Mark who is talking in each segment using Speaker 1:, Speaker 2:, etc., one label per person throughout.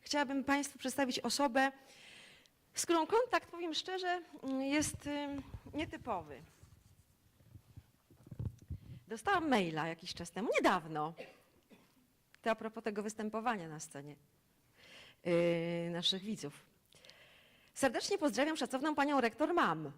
Speaker 1: chciałabym Państwu przedstawić osobę, z którą kontakt, powiem szczerze, jest ym, nietypowy. Dostałam maila jakiś czas temu, niedawno. To a propos tego występowania na scenie yy, naszych widzów. Serdecznie pozdrawiam szacowną panią rektor MAM.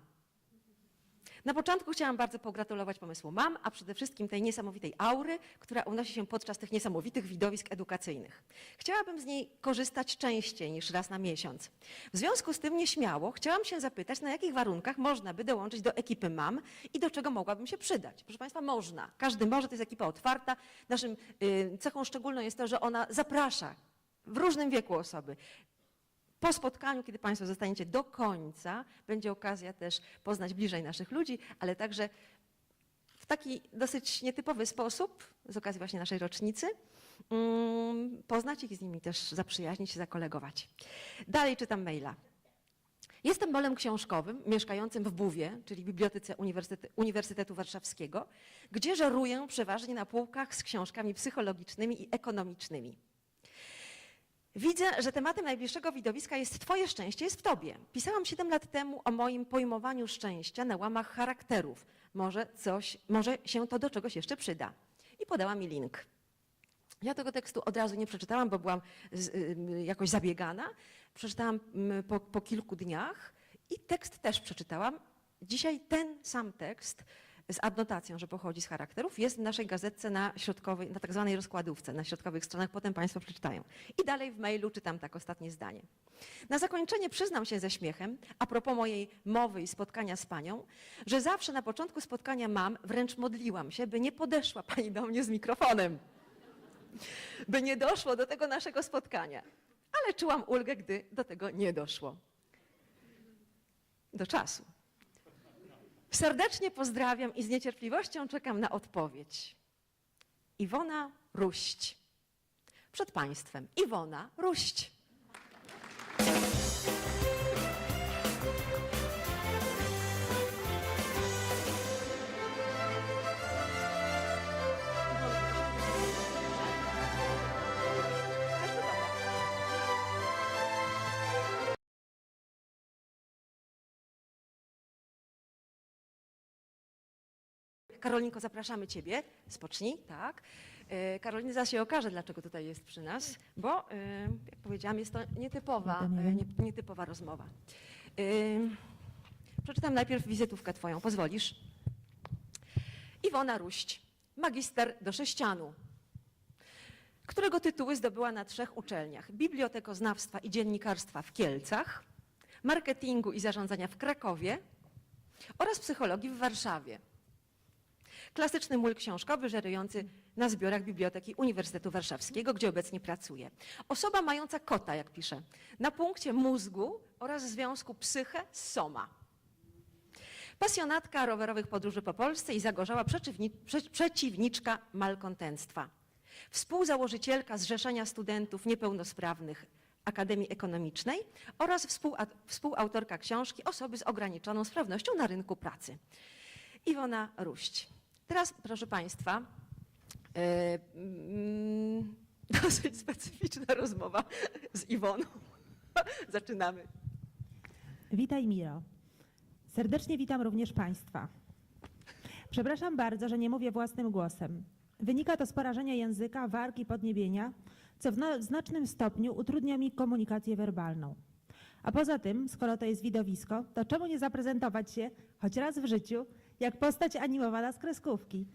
Speaker 1: Na początku chciałam bardzo pogratulować pomysłu MAM, a przede wszystkim tej niesamowitej aury, która unosi się podczas tych niesamowitych widowisk edukacyjnych. Chciałabym z niej korzystać częściej niż raz na miesiąc. W związku z tym nieśmiało chciałam się zapytać, na jakich warunkach można by dołączyć do ekipy MAM i do czego mogłabym się przydać. Proszę Państwa, można. Każdy może, to jest ekipa otwarta. Naszym y, cechą szczególną jest to, że ona zaprasza w różnym wieku osoby. Po spotkaniu, kiedy Państwo zostaniecie do końca, będzie okazja też poznać bliżej naszych ludzi, ale także w taki dosyć nietypowy sposób, z okazji właśnie naszej rocznicy, mm, poznać ich z nimi też zaprzyjaźnić się, zakolegować. Dalej czytam maila. Jestem bolem książkowym mieszkającym w Buwie, czyli Bibliotece Uniwersytetu, Uniwersytetu Warszawskiego, gdzie żeruję przeważnie na półkach z książkami psychologicznymi i ekonomicznymi. Widzę, że tematem najbliższego widowiska jest Twoje szczęście jest w Tobie. Pisałam 7 lat temu o moim pojmowaniu szczęścia na łamach charakterów. Może, coś, może się to do czegoś jeszcze przyda. I podała mi link. Ja tego tekstu od razu nie przeczytałam, bo byłam y, jakoś zabiegana. Przeczytałam mm, po, po kilku dniach i tekst też przeczytałam. Dzisiaj ten sam tekst z adnotacją, że pochodzi z charakterów, jest w naszej gazetce na środkowej, na tak zwanej rozkładówce, na środkowych stronach, potem Państwo przeczytają. I dalej w mailu czytam tak ostatnie zdanie. Na zakończenie przyznam się ze śmiechem, a propos mojej mowy i spotkania z Panią, że zawsze na początku spotkania mam, wręcz modliłam się, by nie podeszła Pani do mnie z mikrofonem, by nie doszło do tego naszego spotkania. Ale czułam ulgę, gdy do tego nie doszło. Do czasu. Serdecznie pozdrawiam i z niecierpliwością czekam na odpowiedź. Iwona Ruść. Przed Państwem Iwona Ruść. Karolinko, zapraszamy Ciebie. Spocznij, tak. E, Karolina zaraz się okaże, dlaczego tutaj jest przy nas, bo, e, jak powiedziałam, jest to nietypowa, e, nie, nietypowa rozmowa. Przeczytam najpierw wizytówkę Twoją, pozwolisz? Iwona Ruść, magister do sześcianu, którego tytuły zdobyła na trzech uczelniach. Bibliotekoznawstwa i dziennikarstwa w Kielcach, marketingu i zarządzania w Krakowie oraz psychologii w Warszawie. Klasyczny mól książkowy żerujący na zbiorach Biblioteki Uniwersytetu Warszawskiego, gdzie obecnie pracuje. Osoba mająca kota, jak pisze, na punkcie mózgu oraz związku psyche z soma. Pasjonatka rowerowych podróży po Polsce i zagorzała przeciwni prze przeciwniczka malkontentstwa. Współzałożycielka Zrzeszenia Studentów Niepełnosprawnych Akademii Ekonomicznej oraz współa współautorka książki Osoby z ograniczoną sprawnością na rynku pracy. Iwona Ruść. Teraz, proszę Państwa, e, mm, dosyć specyficzna rozmowa z Iwoną. Zaczynamy.
Speaker 2: Witaj Miro. Serdecznie witam również Państwa. Przepraszam bardzo, że nie mówię własnym głosem. Wynika to z porażenia języka, wargi, podniebienia, co w na- znacznym stopniu utrudnia mi komunikację werbalną. A poza tym, skoro to jest widowisko, to czemu nie zaprezentować się choć raz w życiu jak postać animowana z kreskówki?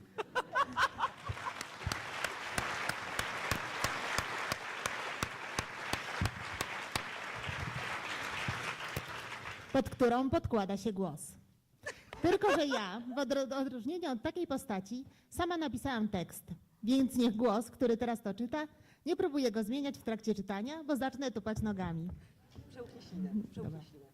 Speaker 2: pod którą podkłada się głos. Tylko, że ja, w odróżnieniu od takiej postaci, sama napisałam tekst, więc niech głos, który teraz to czyta, nie próbuje go zmieniać w trakcie czytania, bo zacznę tupać nogami.
Speaker 1: Przełknij ślinę.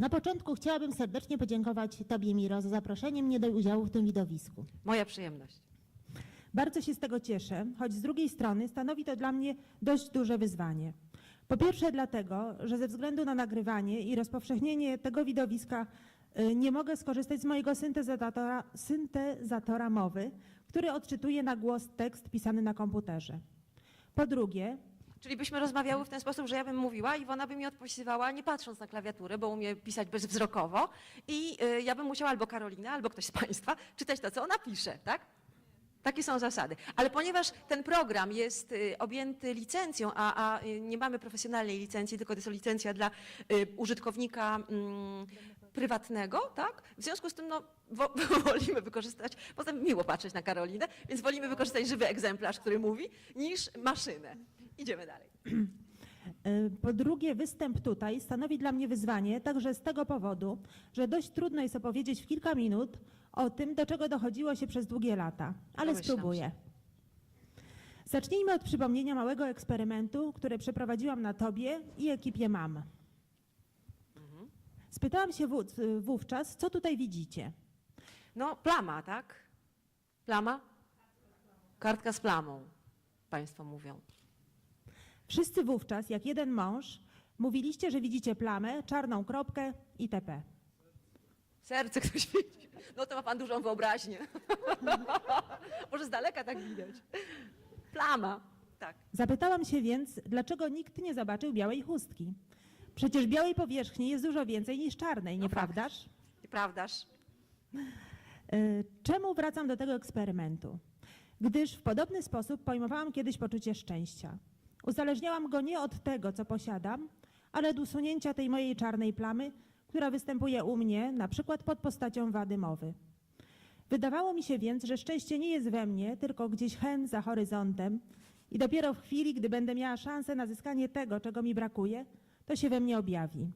Speaker 2: Na początku chciałabym serdecznie podziękować Tobie, Miro, za zaproszenie mnie do udziału w tym widowisku.
Speaker 1: Moja przyjemność.
Speaker 2: Bardzo się z tego cieszę, choć z drugiej strony stanowi to dla mnie dość duże wyzwanie. Po pierwsze dlatego, że ze względu na nagrywanie i rozpowszechnienie tego widowiska y, nie mogę skorzystać z mojego syntezatora, syntezatora mowy, który odczytuje na głos tekst pisany na komputerze. Po drugie,
Speaker 1: Czyli byśmy rozmawiały w ten sposób, że ja bym mówiła, Iwona by mi odpisywała, nie patrząc na klawiaturę, bo umie pisać bezwzrokowo i y, ja bym musiała albo Karolina, albo ktoś z Państwa czytać to, co ona pisze, tak? Takie są zasady. Ale ponieważ ten program jest y, objęty licencją, a, a y, nie mamy profesjonalnej licencji, tylko to jest licencja dla użytkownika mm, prywatnego, tak? W związku z tym no, wo, wolimy wykorzystać, potem miło patrzeć na Karolinę, więc wolimy wykorzystać żywy egzemplarz, który mówi, niż maszynę. Idziemy dalej.
Speaker 2: Y, Po drugie, występ tutaj stanowi dla mnie wyzwanie także z tego powodu, że dość trudno jest opowiedzieć w kilka minut o tym, do czego dochodziło się przez długie lata, ale
Speaker 1: Domyślam
Speaker 2: spróbuję. Zacznijmy od przypomnienia małego eksperymentu, który przeprowadziłam na Tobie i ekipie MAM. Spytałam się wó- wówczas, co tutaj widzicie.
Speaker 1: No, plama, tak? Plama? Kartka z plamą, Państwo mówią.
Speaker 2: Wszyscy wówczas, jak jeden mąż, mówiliście, że widzicie plamę, czarną kropkę itp.
Speaker 1: Serce ktoś widzi. No to ma pan dużą wyobraźnię. Może z daleka tak widać. Plama. Tak.
Speaker 2: Zapytałam się więc, dlaczego nikt nie zobaczył białej chustki. Przecież białej powierzchni jest dużo więcej niż czarnej,
Speaker 1: No
Speaker 2: nieprawdaż?
Speaker 1: Nieprawdaż?
Speaker 2: Y, Czemu wracam do tego eksperymentu? Gdyż w podobny sposób pojmowałam kiedyś poczucie szczęścia. Uzależniałam go nie od tego, co posiadam, ale od usunięcia tej mojej czarnej plamy, która występuje u mnie, na przykład pod postacią wady mowy. Wydawało mi się więc, że szczęście nie jest we mnie, tylko gdzieś hen za horyzontem i dopiero w chwili, gdy będę miała szansę na zyskanie tego, czego mi brakuje, to się we mnie objawi.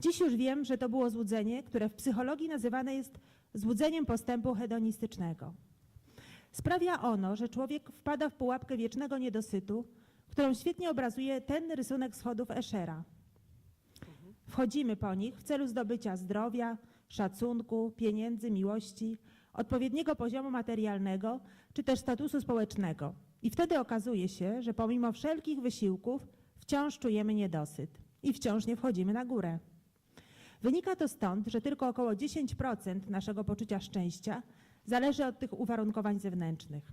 Speaker 2: Dziś już wiem, że to było złudzenie, które w psychologii nazywane jest złudzeniem postępu hedonistycznego. Sprawia ono, że człowiek wpada w pułapkę wiecznego niedosytu, którą świetnie obrazuje ten rysunek schodów Eschera. Wchodzimy po nich w celu zdobycia zdrowia, szacunku, pieniędzy, miłości, odpowiedniego poziomu materialnego czy też statusu społecznego. I wtedy okazuje się, że pomimo wszelkich wysiłków wciąż czujemy niedosyt i wciąż nie wchodzimy na górę. Wynika to stąd, że tylko około 10% naszego poczucia szczęścia zależy od tych uwarunkowań zewnętrznych.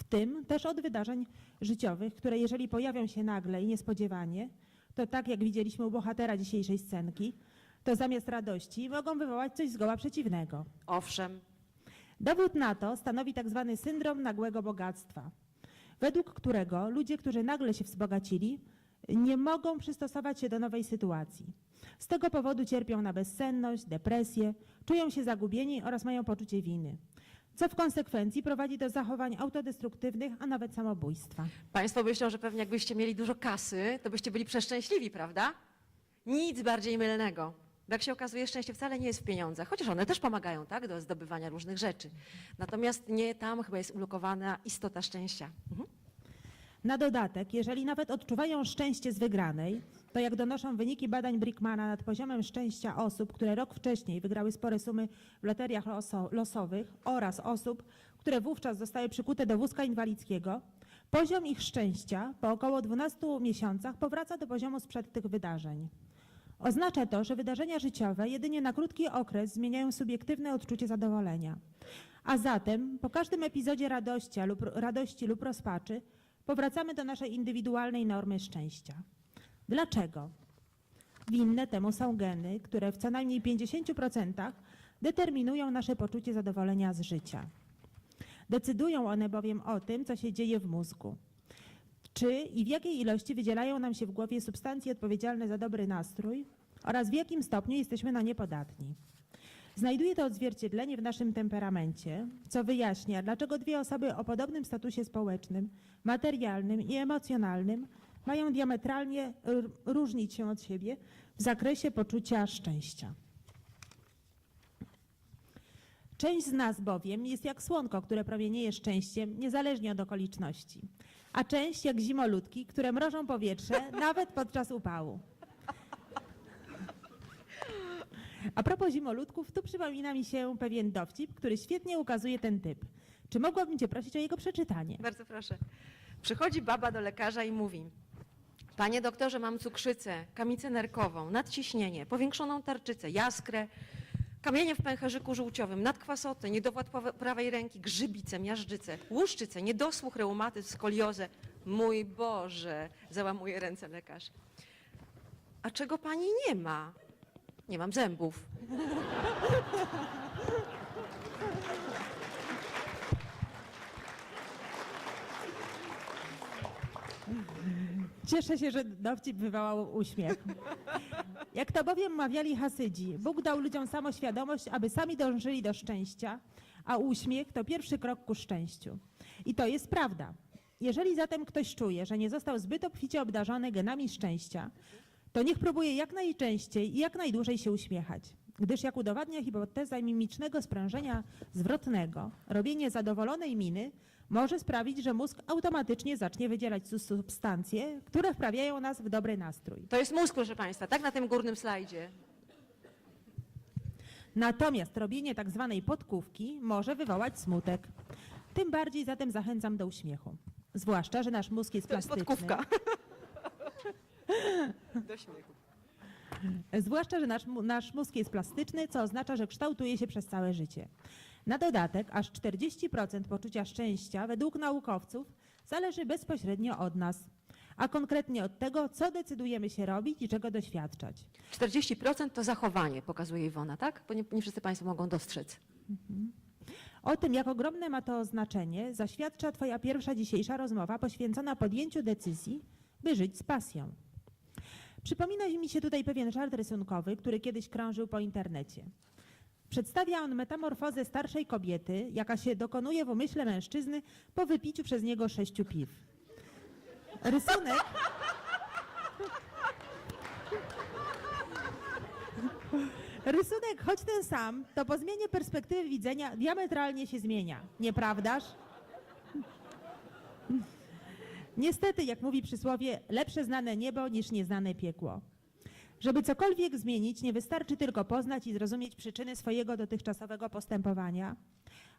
Speaker 2: W tym też od wydarzeń życiowych, które jeżeli pojawią się nagle i niespodziewanie, to tak jak widzieliśmy u bohatera dzisiejszej scenki, to zamiast radości mogą wywołać coś zgoła przeciwnego.
Speaker 1: Owszem.
Speaker 2: Dowód na to stanowi tak zwany syndrom nagłego bogactwa, według którego ludzie, którzy nagle się wzbogacili, nie mogą przystosować się do nowej sytuacji. Z tego powodu cierpią na bezsenność, depresję, czują się zagubieni oraz mają poczucie winy, co w konsekwencji prowadzi do zachowań autodestruktywnych, a nawet samobójstwa.
Speaker 1: Państwo myślą, że pewnie jakbyście mieli dużo kasy, to byście byli przeszczęśliwi, prawda? Nic bardziej mylnego. Jak się okazuje, szczęście wcale nie jest w pieniądzach, chociaż one też pomagają, tak, do zdobywania różnych rzeczy. Natomiast nie tam chyba jest ulokowana istota szczęścia. Mhm.
Speaker 2: Na dodatek, jeżeli nawet odczuwają szczęście z wygranej, to jak donoszą wyniki badań Brickmana nad poziomem szczęścia osób, które rok wcześniej wygrały spore sumy w loteriach loso losowych oraz osób, które wówczas zostały przykute do wózka inwalidzkiego, poziom ich szczęścia po około 12 miesiącach powraca do poziomu sprzed tych wydarzeń. Oznacza to, że wydarzenia życiowe jedynie na krótki okres zmieniają subiektywne odczucie zadowolenia. A zatem po każdym epizodzie radości lub, radości lub rozpaczy powracamy do naszej indywidualnej normy szczęścia. Dlaczego? Winne temu są geny, które w co najmniej 50% determinują nasze poczucie zadowolenia z życia. Decydują one bowiem o tym, co się dzieje w mózgu. Czy i w jakiej ilości wydzielają nam się w głowie substancje odpowiedzialne za dobry nastrój oraz w jakim stopniu jesteśmy na nie podatni. Znajduje to odzwierciedlenie w naszym temperamencie, co wyjaśnia, dlaczego dwie osoby o podobnym statusie społecznym, materialnym i emocjonalnym mają diametralnie różnić się od siebie w zakresie poczucia szczęścia. Część z nas bowiem jest jak słonko, które promienieje szczęściem niezależnie od okoliczności, a część jak zimoludki, które mrożą powietrze nawet podczas upału. A propos zimoludków, tu przypomina mi się pewien dowcip, który świetnie ukazuje ten typ. Czy mogłabym Cię prosić o jego przeczytanie?
Speaker 1: Bardzo proszę. Przychodzi baba do lekarza i mówi: Panie doktorze, mam cukrzycę, kamicę nerkową, nadciśnienie, powiększoną tarczycę, jaskrę, kamienie w pęcherzyku żółciowym, nadkwasotę, niedowład prawe- prawej ręki, grzybicę, miażdżycę, łuszczycę, niedosłuch, reumatyzm, skoliozę. Mój Boże, załamuje ręce lekarz. A czego pani nie ma? Nie mam zębów.
Speaker 2: Cieszę się, że dowcip wywołał uśmiech. Jak to bowiem mawiali Hasydzi, Bóg dał ludziom samoświadomość, aby sami dążyli do szczęścia, a uśmiech to pierwszy krok ku szczęściu. I to jest prawda. Jeżeli zatem ktoś czuje, że nie został zbyt obficie obdarzony genami szczęścia, to niech próbuje jak najczęściej i jak najdłużej się uśmiechać. Gdyż jak udowadnia hipoteza mimicznego sprężenia zwrotnego, robienie zadowolonej miny może sprawić, że mózg automatycznie zacznie wydzielać su- substancje, które wprawiają nas w dobry nastrój.
Speaker 1: To jest mózg, proszę państwa, tak na tym górnym slajdzie.
Speaker 2: Natomiast robienie tak zwanej podkówki może wywołać smutek. Tym bardziej zatem zachęcam do uśmiechu. Zwłaszcza, że nasz mózg jest
Speaker 1: To jest
Speaker 2: plastyczny.
Speaker 1: podkówka. Do śmiechu.
Speaker 2: Zwłaszcza, że nasz, nasz mózg jest plastyczny, co oznacza, że kształtuje się przez całe życie. Na dodatek, aż 40% poczucia szczęścia według naukowców zależy bezpośrednio od nas, a konkretnie od tego, co decydujemy się robić i czego doświadczać.
Speaker 1: 40% to zachowanie, pokazuje Iwona, tak? Bo nie, nie wszyscy państwo mogą dostrzec.
Speaker 2: O tym, jak ogromne ma to znaczenie, zaświadcza Twoja pierwsza dzisiejsza rozmowa poświęcona podjęciu decyzji, by żyć z pasją. Przypomina mi się tutaj pewien żart rysunkowy, który kiedyś krążył po internecie. Przedstawia on metamorfozę starszej kobiety, jaka się dokonuje w umyśle mężczyzny po wypiciu przez niego sześciu piw. Rysunek Rysunek, choć ten sam, to po zmianie perspektywy widzenia diametralnie się zmienia. Nieprawdaż? Niestety, jak mówi przysłowie, lepsze znane niebo niż nieznane piekło. Żeby cokolwiek zmienić, nie wystarczy tylko poznać i zrozumieć przyczyny swojego dotychczasowego postępowania,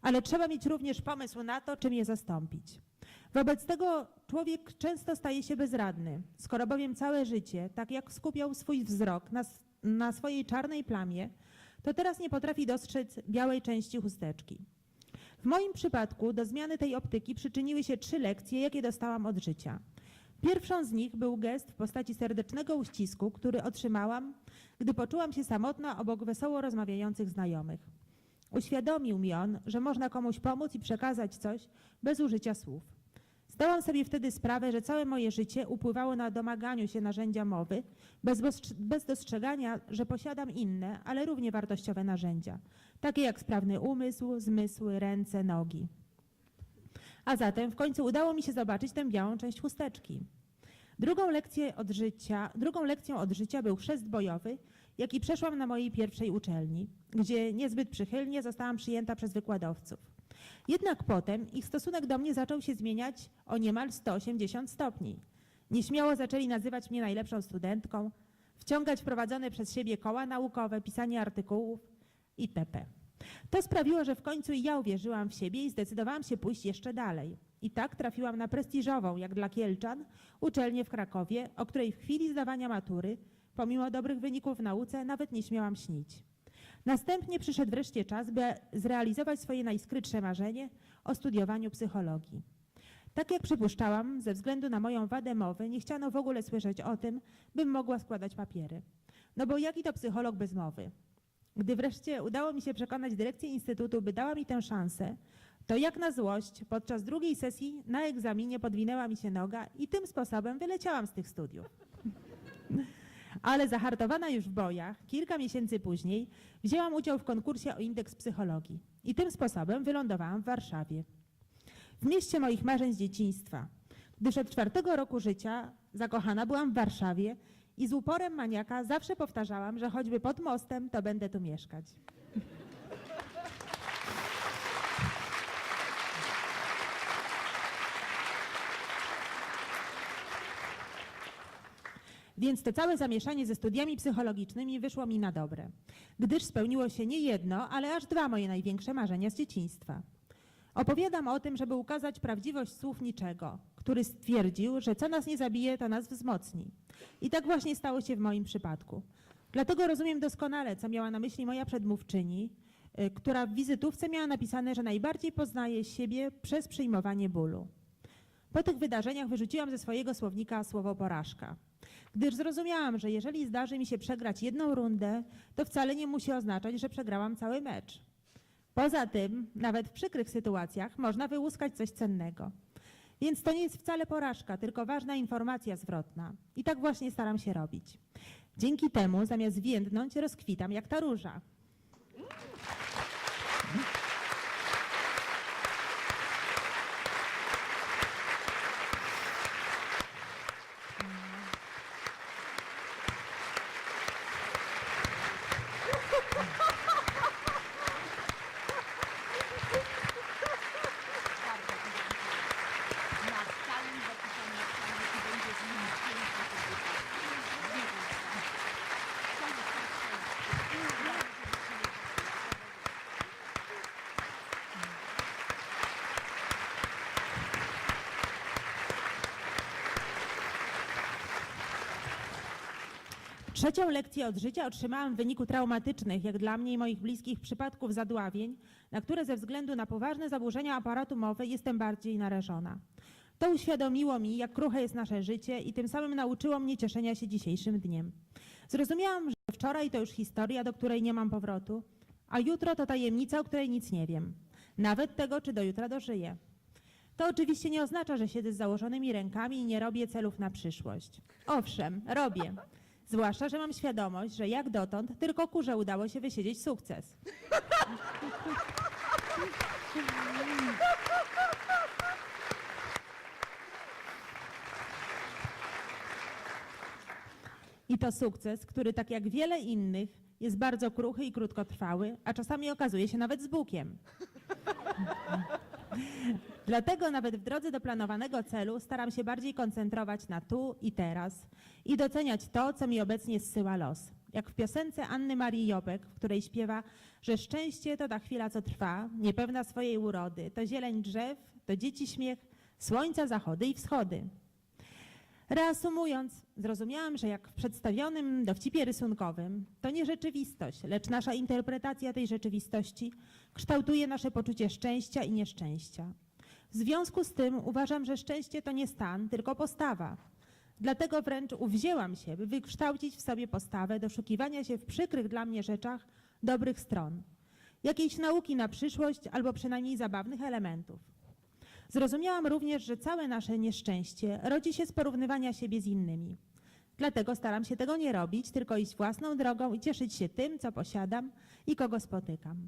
Speaker 2: ale trzeba mieć również pomysł na to, czym je zastąpić. Wobec tego człowiek często staje się bezradny, skoro bowiem całe życie, tak jak skupiał swój wzrok na, na swojej czarnej plamie, to teraz nie potrafi dostrzec białej części chusteczki. W moim przypadku do zmiany tej optyki przyczyniły się trzy lekcje, jakie dostałam od życia. Pierwszą z nich był gest w postaci serdecznego uścisku, który otrzymałam, gdy poczułam się samotna obok wesoło rozmawiających znajomych. Uświadomił mi on, że można komuś pomóc i przekazać coś bez użycia słów. Zdałam sobie wtedy sprawę, że całe moje życie upływało na domaganiu się narzędzia mowy, bez, bez dostrzegania, że posiadam inne, ale równie wartościowe narzędzia, takie jak sprawny umysł, zmysły, ręce, nogi. A zatem w końcu udało mi się zobaczyć tę białą część chusteczki. Drugą, lekcję od życia, drugą lekcją od życia był chrzest bojowy, jaki przeszłam na mojej pierwszej uczelni, gdzie niezbyt przychylnie zostałam przyjęta przez wykładowców. Jednak potem ich stosunek do mnie zaczął się zmieniać o niemal 180 stopni. Nieśmiało zaczęli nazywać mnie najlepszą studentką, wciągać prowadzone przez siebie koła naukowe, pisanie artykułów itp. To sprawiło, że w końcu ja uwierzyłam w siebie i zdecydowałam się pójść jeszcze dalej. I tak trafiłam na prestiżową, jak dla Kielczan, uczelnię w Krakowie, o której w chwili zdawania matury, pomimo dobrych wyników w nauce, nawet nie śmiałam śnić. Następnie przyszedł wreszcie czas, by zrealizować swoje najskrytsze marzenie o studiowaniu psychologii. Tak jak przypuszczałam, ze względu na moją wadę mowy, nie chciano w ogóle słyszeć o tym, bym mogła składać papiery. No bo jaki to psycholog bez mowy? Gdy wreszcie udało mi się przekonać dyrekcję instytutu, by dała mi tę szansę, to jak na złość podczas drugiej sesji na egzaminie podwinęła mi się noga i tym sposobem wyleciałam z tych studiów. Ale zahartowana już w bojach, kilka miesięcy później wzięłam udział w konkursie o indeks psychologii i tym sposobem wylądowałam w Warszawie. W mieście moich marzeń z dzieciństwa, gdyż od czwartego roku życia zakochana byłam w Warszawie i z uporem maniaka zawsze powtarzałam, że choćby pod mostem, to będę tu mieszkać. Więc to całe zamieszanie ze studiami psychologicznymi wyszło mi na dobre, gdyż spełniło się nie jedno, ale aż dwa moje największe marzenia z dzieciństwa. Opowiadam o tym, żeby ukazać prawdziwość słów niczego, który stwierdził, że co nas nie zabije, to nas wzmocni. I tak właśnie stało się w moim przypadku. Dlatego rozumiem doskonale, co miała na myśli moja przedmówczyni, y, która w wizytówce miała napisane, że najbardziej poznaje siebie przez przyjmowanie bólu. Po tych wydarzeniach wyrzuciłam ze swojego słownika słowo porażka, gdyż zrozumiałam, że jeżeli zdarzy mi się przegrać jedną rundę, to wcale nie musi oznaczać, że przegrałam cały mecz. Poza tym, nawet w przykrych sytuacjach można wyłuskać coś cennego. Więc to nie jest wcale porażka, tylko ważna informacja zwrotna. I tak właśnie staram się robić. Dzięki temu, zamiast więdnąć, rozkwitam jak ta róża. Trzecią lekcję od życia otrzymałam w wyniku traumatycznych, jak dla mnie i moich bliskich, przypadków zadławień, na które ze względu na poważne zaburzenia aparatu mowy jestem bardziej narażona. To uświadomiło mi, jak kruche jest nasze życie i tym samym nauczyło mnie cieszenia się dzisiejszym dniem. Zrozumiałam, że wczoraj to już historia, do której nie mam powrotu, a jutro to tajemnica, o której nic nie wiem. Nawet tego, czy do jutra dożyję. To oczywiście nie oznacza, że siedzę z założonymi rękami i nie robię celów na przyszłość. Owszem, robię. Zwłaszcza, że mam świadomość, że jak dotąd tylko kurze udało się wysiedzieć sukces. I to sukces, który tak jak wiele innych jest bardzo kruchy i krótkotrwały, a czasami okazuje się nawet z Bukiem. Dlatego nawet w drodze do planowanego celu staram się bardziej koncentrować na tu i teraz i doceniać to, co mi obecnie zsyła los. Jak w piosence Anny Marii Jobek, w której śpiewa, że szczęście to ta chwila, co trwa, niepewna swojej urody, to zieleń drzew, to dzieci śmiech, słońca zachody i wschody. Reasumując, zrozumiałam, że jak w przedstawionym dowcipie rysunkowym, to nie rzeczywistość, lecz nasza interpretacja tej rzeczywistości kształtuje nasze poczucie szczęścia i nieszczęścia. W związku z tym uważam, że szczęście to nie stan, tylko postawa. Dlatego wręcz uwzięłam się, by wykształcić w sobie postawę doszukiwania się w przykrych dla mnie rzeczach dobrych stron, jakiejś nauki na przyszłość albo przynajmniej zabawnych elementów. Zrozumiałam również, że całe nasze nieszczęście rodzi się z porównywania siebie z innymi. Dlatego staram się tego nie robić, tylko iść własną drogą i cieszyć się tym, co posiadam i kogo spotykam.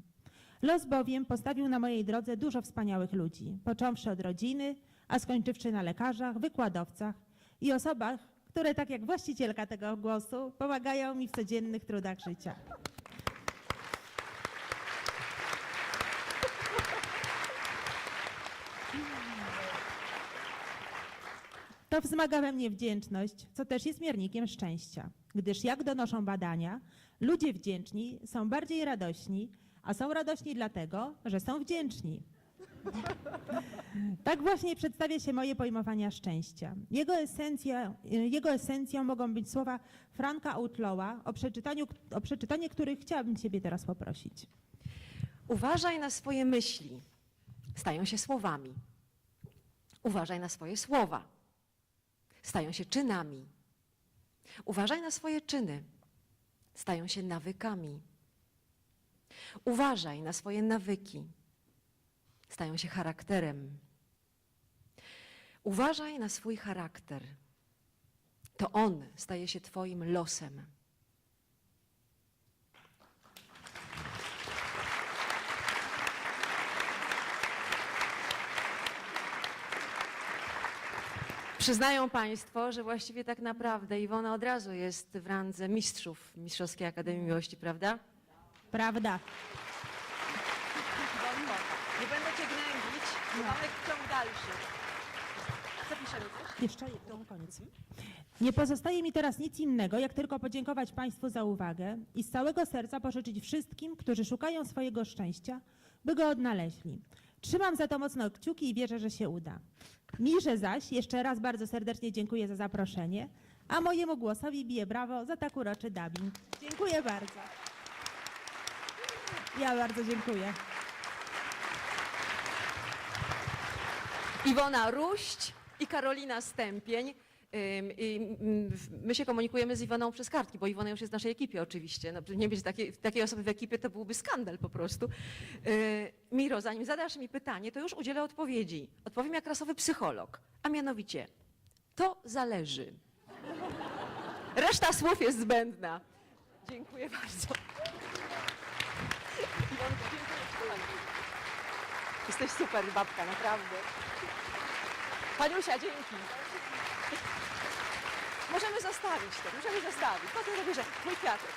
Speaker 2: Los bowiem postawił na mojej drodze dużo wspaniałych ludzi, począwszy od rodziny, a skończywszy na lekarzach, wykładowcach i osobach, które tak jak właścicielka tego głosu pomagają mi w codziennych trudach życia. To wzmaga we mnie wdzięczność, co też jest miernikiem szczęścia, gdyż jak donoszą badania, ludzie wdzięczni są bardziej radośni, a są radośni dlatego, że są wdzięczni. Tak właśnie przedstawia się moje pojmowania szczęścia. Jego, esencja, jego esencją mogą być słowa Franka Outlawa, o, przeczytaniu, o przeczytanie których chciałabym Ciebie teraz poprosić.
Speaker 1: Uważaj na swoje myśli. Stają się słowami. Uważaj na swoje słowa. Stają się czynami. Uważaj na swoje czyny. Stają się nawykami. Uważaj na swoje nawyki. Stają się charakterem. Uważaj na swój charakter. To on staje się Twoim losem. Przyznają Państwo, że właściwie tak naprawdę Iwona od razu jest w randze mistrzów Mistrzowskiej Akademii Miłości, prawda?
Speaker 2: Prawda?
Speaker 1: Wolno. Nie będę Cię gnębić, bo mamy ciąg dalszy. Zapiszemy coś?
Speaker 2: Jeszcze na koniec. Nie pozostaje mi teraz nic innego, jak tylko podziękować Państwu za uwagę i z całego serca pożyczyć wszystkim, którzy szukają swojego szczęścia, by go odnaleźli. Trzymam za to mocno kciuki i wierzę, że się uda. Mirze zaś jeszcze raz bardzo serdecznie dziękuję za zaproszenie, a mojemu głosowi biję brawo za tak uroczy dubbing. Dziękuję bardzo. Ja bardzo dziękuję.
Speaker 1: Iwona Ruść i Karolina Stępień. My się komunikujemy z Iwoną przez kartki, bo Iwona już jest w naszej ekipie oczywiście. No, nie mieć takiej, takiej osoby w ekipie to byłby skandal po prostu. Yy, Miro, zanim zadasz mi pytanie, to już udzielę odpowiedzi. Odpowiem jak rasowy psycholog, a mianowicie to zależy. Reszta słów jest zbędna. Dziękuję bardzo. Jesteś super babka, naprawdę. Paniusia, dzięki. Możemy zostawić to, możemy zostawić. Potem zabierze mój kwiatek.